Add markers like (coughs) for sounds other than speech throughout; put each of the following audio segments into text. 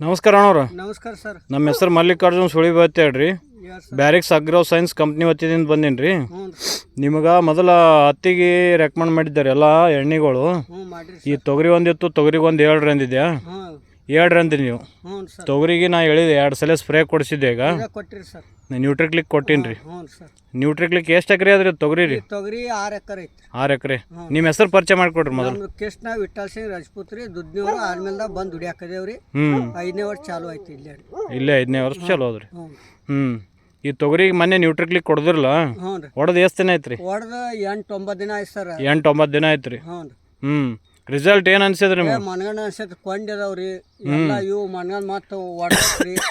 ನಮಸ್ಕಾರ ಅಣ್ಣವ್ರ. ನಮಸ್ಕಾರ ಸರ್. ನಮ್ಮ ಹೆಸರು ಮಲ್ಲಿಕಾರ್ಜುನ್ ಸುಳಿ ಬತ್ತೆ ಹೇಳ್ರಿ ಬ್ಯಾರಿಕ್ಸ್ ಅಗ್ರೋ ಸೈನ್ಸ್ ಕಂಪ್ನಿ ವತಿಯಿಂದ ಬಂದೀನಿ ರೀ. ನಿಮಗೆ ಮೊದಲ ಹತ್ತಿಗೆ ರೆಕಮೆಂಡ್ ಮಾಡಿದ್ದಾರೆ ಎಲ್ಲ ಎಣ್ಣೆಗಳು. ಈ ತೊಗರಿ ಒಂದಿತ್ತು ತೊಗರಿಗೆ ಒಂದು ಹೇಳ್ರಿ ಅಂದಿದ್ಯಾ? ಏಳ್ರಿ ನೀವು. ಹ್ಞೂ ಸರ್. ತೊಗರಿಗೆ ನಾ ಹೇಳಿದೆ ಎರಡು ಸಲ ಸ್ಪ್ರೇ ಕೊಡಿಸಿದ್ದೆ ಈಗ. ಇದ ಕೊಟ್ಟಿರಿ ಸರ್. ನ್ಯೂಟ್ರಿಕ್ಲಿಕ್ ಕೊಟ್ಟೀನಿ ರೀ. ಹ್ಞೂ ಸರ್. ನ್ಯೂಟ್ರಿಕ್ಲಿಕ್ ಎಷ್ಟು ಎಕರೆ ಅದ್ರಿ ತೊಗರಿ ರೀ? ತೊಗರಿ ಆರು ಎಕರೆ ಐತಿ ಆರು ಎಕರೆ. ನಿಮ್ಮ ಹೆಸರು ಪರಿಚಯ ಮಾಡಿಕೊಡ್ರಿ ಮೊದಲು. ನಮ್ದು ಕೃಷ್ಣ ವಿಠಲ್ ಸಿಂಗ್ ರಜಪೂತ್ ರೀ. ದುಡ್ನೂರು ಆರ್ಮೇಲ್ದಾಗ ಬಂದು ದುಡಿಯಾಕದೇವ್ರಿ ಹ್ಞೂ ಐದನೇ ವರ್ಷ ಚಾಲು ಐತಿ ಇಲ್ಲೇ ಇಲ್ಲೇ ಐದನೇ ವರ್ಷ ಚಲೋ ಅದ್ರಿ ಹ್ಞೂ ಹ್ಞೂ ಈ ತೊಗರಿಗೆ ಮೊನ್ನೆ ನ್ಯೂಟ್ರಿಕ್ಲಿಕ್ ಕೊಡದ್ರಲ್ಲ ಹ್ಞೂ ರೀ. ಹೊಡೆದು ಎಷ್ಟು ದಿನ ಐತ್ರಿ ಹೊಡೆದು ಎಂಟು ಒಂಬತ್ತು ದಿನ ಆಯ್ತು ಸರ್. ಎಂಟು ಒಂಬತ್ತು ದಿನ ಹ್ಞೂ ರೀ. ಹ್ಞೂ ರಿಸಲ್ಟ್ ಏನು ಅನ್ಸಿದ್ರಿ ನಿಮ್ಗೆ ಮನ್ಗಂಡ ಅನ್ಸತ್ ಕೊಂಡಿದಾವ್ರಿ ಎಲ್ಲ ಇವು ಮನ್ಗಂಡ್ ಮತ್ತು ಹೊಡ್ರಿ (coughs)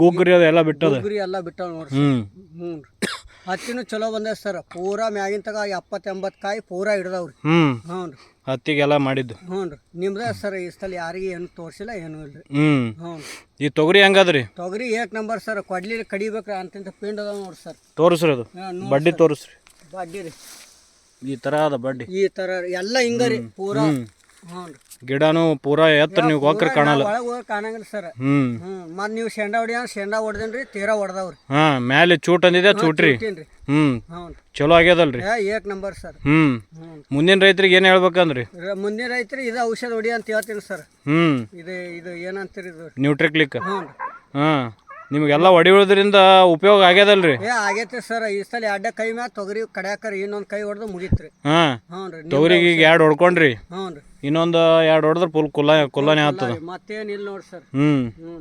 ಗುಗ್ರಿ ಅದೆಲ್ಲ ಬಿಟ್ಟದ? ಗುಗ್ರಿ ಎಲ್ಲ ಬಿಟ್ಟಾವ ನೋಡ್ರಿ. ಹ್ಞೂ ಹತ್ತಿನೂ ಚಲೋ ಬಂದದ ಸರ್. ಪೂರಾ ಮ್ಯಾಗಿನ ತಗ ಎಪ್ಪತ್ತು ಎಂಬತ್ತು ಕಾಯಿ ಪೂರಾ ಹಿಡ್ದಾವ್ರಿ. ಹ್ಞೂ ಹ್ಞೂ ರೀ. ಹತ್ತಿಗೆಲ್ಲ ಮಾಡಿದ್ದು. ಹ್ಞೂ ರೀ. ನಿಮ್ದೇ ಸರ್ ಈ ಸಲ ಯಾರಿಗೆ ಏನು ತೋರಿಸಿಲ್ಲ ಏನೂ ಇಲ್ಲ ರೀ ಹ್ಞೂ ಹ್ಞೂ ಈ ತೊಗರಿ ಹೆಂಗದ್ರಿ? ತೊಗರಿ ಏಕ್ ನಂಬರ್ ಸರ್. ಕೊಡ್ಲಿ ಕಡಿಬೇಕ್ರಿ ಅಂತಂತ ಪಿಂಡ್ ಅದಾವ ನೋಡ್ರಿ ಸರ್. ತೋರಿಸ್ರಿ ಅದು. ಬಡ್ಡಿ ತೋರಿಸ್ರಿ. ಬಡ್ಡಿ ರೀ. ಈ ತರ ಅದ ಬಡ್ಡಿ ಈ ತರ ಎಲ್ಲ ಹಿಂಗ ರೀ ಪೂರಾ. ಪೂರ ರೀ. ಗಿಡನೂ ಪೂರಾ ಎತ್ತರ ನೀವು ಹೋಗ್ರ ಕಾಣಲ್ಲ. ಒಳಗೆ ಹೋಗಿ ಕಾಣಂಗಿಲ್ಲ ಸರ್. ಹ್ಮ್. ಹ್ಞೂ ಮತ್ತೆ ನೀವು ಶೇಂಡಾ ಹೊಡಿಯ ಶೇಂಡಾ ಹೊಡೆದೇನ್ರಿ ತೀರಾ ಹೊಡೆದವ್ರಿ. ಹಾ ಮ್ಯಾಲೆ ಚೂಟ್ ಅಂದಿದೆ ಚೂಟ್ರಿ. ಹ್ಮ್. ಹ್ಞೂ ಹ್ಞೂ ರೀ. ಚಲೋ ಆಗ್ಯದಲ್ರಿ. ಏ ಏಕ್ ನಂಬರ್ ಸರ್. ಹ್ಮ್. ಹ್ಞೂ ಮುಂದಿನ ರೈತರಿಗೆ ಏನು ಹೇಳ್ಬೇಕಂದ್ರಿ? ರ- ಮುಂದಿನ ರೈತರು ಇದು ಔಷಧ ಹೊಡಿ ಅಂತ ಹೇಳ್ತೀನಿ ಸರ್. ಹ್ಮ್. ಇದು ಇದು ಏನಂತೀರಿ ಇದು? ನ್ಯೂಟ್ರಿಕ್ಲಿಕ್ ಹ್ಞೂ ರೀ. ಹಾಂ. ನಿಮಗೆಲ್ಲ ಹೊಡಿ ಉಳಿದ್ರಿಂದ ಉಪಯೋಗ ಆಗ್ಯದಲ್ರಿ? ಏ ಆಗೈತೆ ಸರ್. ಈ ಸಲ ಅಡ್ಡ ಕೈ ಮ್ಯಾಲ ತೊಗರಿ ಕಡ್ಯಾಕರ ಇನ್ನೊಂದು ಕೈ ಹೊಡೆದು ಮುಗಿತ್ರಿ. ಹಾ. ಹ್ಞೂ ರೀ ತೊಗರಿಗೆ ಈಗ ಎರಡು ಹೊಡ್ಕೊಂಡ್ರಿ. ಹ್ಞೂ ರೀ ಇನ್ನೊಂದು ಎರಡು ಹೊಡೆದ್ರೆ ಫುಲ್ ಕುಲ್ಲ ಕುಲ್ಲನೇ ಆಗ್ತದ. ಮತ್ತೇನಿಲ್ಲ ನೋಡಿ ಸರ್. ಹ್ಞೂ ಹ್ಞೂ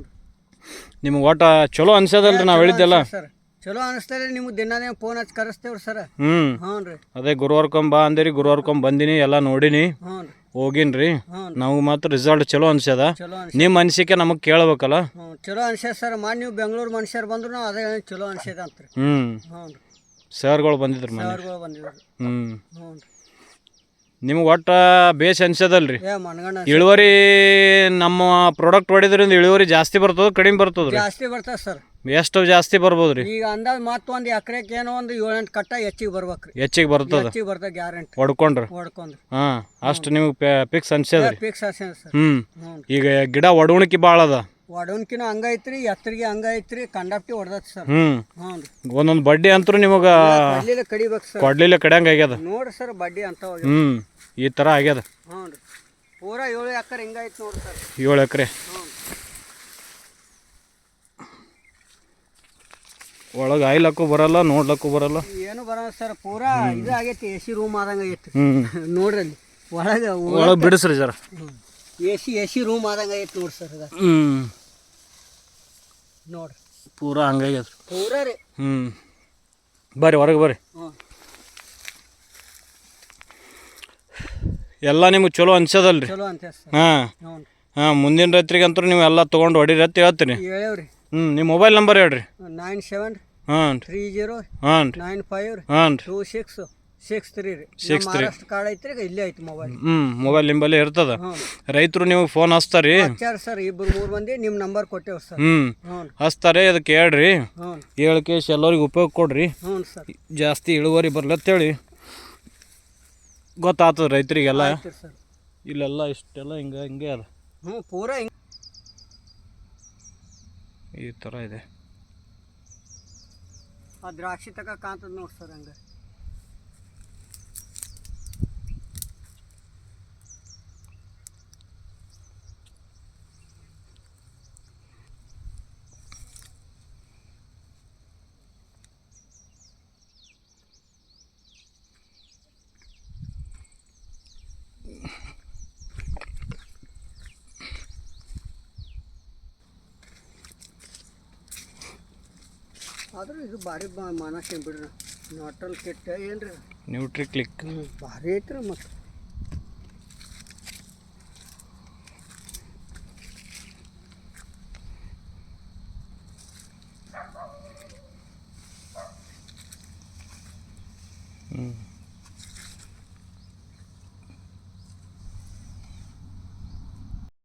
ನಿಮ್ಗೆ ಒಟ್ಟ ಚಲೋ ಅನ್ಸದಲ್ರಿ ನಾವು ಹೇಳಿದ್ದೆಲ್ಲ? ಸರ್. ಚಲೋ ಅನಿಸ್ತದೆ ನಿಮ್ಗೆ ದಿನಾನೇ ಫೋನ್ ಹಚ್ಚಿ ಕರೆಸ್ತೇವ್ರಿ ಸರ್ ಹ್ಞೂ ಹ್ಞೂ ರೀ. ಅದೇ ಅಂದಿರಿ ಅಂದಿರಿ ಗುರುವಾರ್ಕೊಂಬ ಬಂದಿನಿ ಎಲ್ಲ ನೋಡಿನಿ. ಹ್ಞೂ ರೀ. ಹೋಗಿನ್ರಿ ನಾವು ಮಾತ್ರ ರಿಸಲ್ಟ್ ಚಲೋ ಅನ್ಸ್ಯದ. ಚಲೋ ಅನ್ಸ ನಿಮ್ಮ ಅನಿಸಿಕೆ ನಮಗೆ ಕೇಳಬೇಕಲ್ಲ? ಹ್ಞೂ ಚಲೋ ಅನ್ಸ್ಯದ ಸರ್ ಮಾಡಿ ನೀವು ಬೆಂಗಳೂರು ಮನುಷ್ಯರು ಬಂದ್ರು ನಾವು ಅದೇ ಚಲೋ ಅನ್ಸ್ಯದ ಅಂತ ರೀ ಹ್ಞೂ ಹ್ಞೂ ರೀ. ಸರ್ಗಳು ಬಂದಿದ್ರು ಮನೆ. ಅವ್ರುಗಳು ಬಂದಿದ್ರು. ಹ್ಞೂ ಹ್ಞೂ ರೀ. ನಿಮ್ಗೆ ಒಟ್ಟ ಬೇಸ್ ಅನ್ಸದಲ್ರಿ. ಏ ಮನ್ಗಂಡ ಇಳುವರಿ ನಮ್ಮ ಪ್ರಾಡಕ್ಟ್ ಹೊಡಿದ್ರಿಂದ ಇಳುವರಿ ಜಾಸ್ತಿ ಬರ್ತದ ಕಡಿಮೆ ಬರ್ತದ್ರಿ? ಜಾಸ್ತಿ ಬರ್ತದೆ ಸರ್. ಎಷ್ಟು ಜಾಸ್ತಿ ಬರ್ಬೋದ್ರಿ? ಈಗ ಅಂದಾಜ್ ಮತ್ತೊಂದು ಎಕರೆಗೆ ಏನೋ ಒಂದು ಏಳೆಂಟು ಕಟ್ಟ ಹೆಚ್ಚಿಗೆ ಬರ್ಬೇಕ್ರಿ. ಹೆಚ್ಚಿಗೆ ಬರ್ತದ? ಹೆಚ್ಚಿಗೆ ಬರ್ತದೆ ಗ್ಯಾರಂಟಿ. ಹೊಡ್ಕೊಂಡ್ರಿ? ಹೊಡ್ಕೊಂಡ್ರಿ. ಹಾಂ ಅಷ್ಟು ನಿಮ್ಗೆ ಫಿಕ್ಸ್ ಅನ್ಸ್ಯದ್ರಿ ಫಿಕ್ಸ್ ಅನ್ಸ ಸರ್. ಈಗ ಗಿಡ ಒಡವಣಿಕೆ ಭಾಳ ಅದ. ಒಡವನ್ಕಿನ ಹಂಗೈತ್ರಿ ಎತ್ತರಿಗೆ ಹಂಗೈತ್ರಿ ಕಂಡಪ್ಟಿ ಹೊಡೆದತ್ ಸರ್. ಹ್ಞೂ ಹ್ಞೂ ರೀ ಒಂದೊಂದು ಬಡ್ಡಿ ಅಂತೂ ನಿಮಗೆ ಕೊಡ್ಲಿಲ್ಲ ಕಡಿಬೇಕು ಸರ್. ಕೊಡ್ಲಿಲ್ಲ ಕಡ್ಯಂಗೆ ಆಗ್ಯದ. ನೋಡ್ರಿ ಸರ್ ಬಡ್ಡಿ ಅಂತ ಹ್ಞೂ ಈ ಥರ ಆಗ್ಯದ. ಹ್ಞೂ ರೀ ಪೂರಾ ಏಳು ಎಕರೆ ಹಿಂಗೈತೆ ನೋಡ್ರಿ ಸರ್. ಏಳು ಎಕರೆ. ಹ್ಞೂ ಒಳಗೆ ಆಯ್ಲಕ್ಕೂ ಬರಲ್ಲ ನೋಡ್ಲಕ್ಕೂ ಬರಲ್ಲ. ಏನು ಬರಲ್ಲ ಸರ್ ಪೂರಾ ಇದು ಆಗೈತಿ ಎ ಸಿ ರೂಮ್ ಆದಂಗೆ ಐತಿ ಹ್ಞೂ (laughs) ನೋಡ್ರಿ ಅಲ್ಲಿ. ಒಳಗೆ ಒಳಗೆ ಬಿಡಿಸ್ರಿ sir A C A C room ಆದಂಗೆ ಐತಿ ನೋಡ್ರಿ ಸರ್ ಅದು. ಹ್ಞೂ ನೋಡ್ರಿ ಪೂರಾ ಹಂಗಾಗ್ಯದ ಪೂರ ರೀ. ಹ್ಞೂ ಬರ್ರಿ ಹೊರಗೆ ಬರ್ರಿ. ಹ್ಞೂ. ಎಲ್ಲ ನಿಮ್ಗೆ ಚಲೋ ಅನ್ಸದಲ್ರಿ. ಚಲೋ ಅಂತ ಸರ್. ಹಾಂ. ಹ್ಞೂ ಹಾಂ ಮುಂದಿನ ರೈತರಿಗಂತೂ ನೀವು ಎಲ್ಲ ತೊಗೊಂಡು ಹೊಡೀರಿ ಅಂತ ಹೇಳ್ತೀನಿ ಹೇಳೇವ್ರಿ ಹ್ಞೂ ನಿಮ್ಮ ಮೊಬೈಲ್ ನಂಬರ್ ಹೇಳ್ರಿ. ನೈನ್ ಸೆವೆನ್ ಹಾಂ ತ್ರೀ ಜೀರೋ ಹಾಂ ನೈನ್ ಫೈವ್ ಹಾಂ ಟೂ ಸಿಕ್ಸ್ ಸಿಕ್ಸ್ ತ್ರೀ ರೀ. ನಮ್ಮ ಮಹಾರಾಷ್ಟ್ರ ಕಾರ್ಡ್ ಐತ್ರಿ ಇಲ್ಲೇ ಐತಿ ಮೊಬೈಲ್ ಹ್ಞೂ ಮೊಬೈಲ್ ನಿಂಬಲ್ಲಿ ಇರ್ತದ. ರೈತರು ನೀವು ಫೋನ್ ಹಚ್ತಾರಿ? ಹಚ್ಚಾರ ಸರ್ ಇಬ್ರು ಮೂರು ಮಂದಿ ನಿಮ್ಮ ನಂಬರ್ ಕೊಟ್ಟೇವ್ ಸರ್ ಹ್ಞೂ ಹ್ಞೂ. ಹಚ್ತಾರೆ ಅದಕ್ಕೆ ಹೇಳ್ರಿ. ಹ್ಞೂ. ಹೇಳಿ ಕೇಸ್ ಎಲ್ಲರಿಗೆ ಉಪಯೋಗ ಕೊಡ್ರಿ. ಹ್ಞೂ ಸರ್ ಜಾಸ್ತಿ ಇಳುವರಿ ಬರ್ಲತ್ತೇಳಿ ಗೊತ್ತಾಗ್ತದ ರೈತರಿಗೆಲ್ಲ? ಆಯ್ತು ಸರ್ ಇಲ್ಲೆಲ್ಲ ಇಷ್ಟೆಲ್ಲ ಹಿಂಗೆ ಹಿಂಗೆ ಅದ. ಹ್ಞೂ ಪೂರಾ ಹಿಂಗ್. ಈ ಥರ ಇದೆ. ಆ ದ್ರಾಕ್ಷಿ ತಕ ಕಾಂತದ ನೋಡಿ ಸರ್ ಹಂಗೆ. ಆದ್ರೂ ಇದು ಭಾರಿ ಬಾ ಮಾನಸಿಂಗ್ ಬಿಡ್ರಿ ನಾಟಲ್ ಕೆಟ್ಟ ಏನ್ರಿ? ನ್ಯೂಟ್ರಿ ಕ್ಲಿಕ್ ಭಾರಿ ಐತ್ರಿ ಮತ್ತು. ಹ್ಞೂ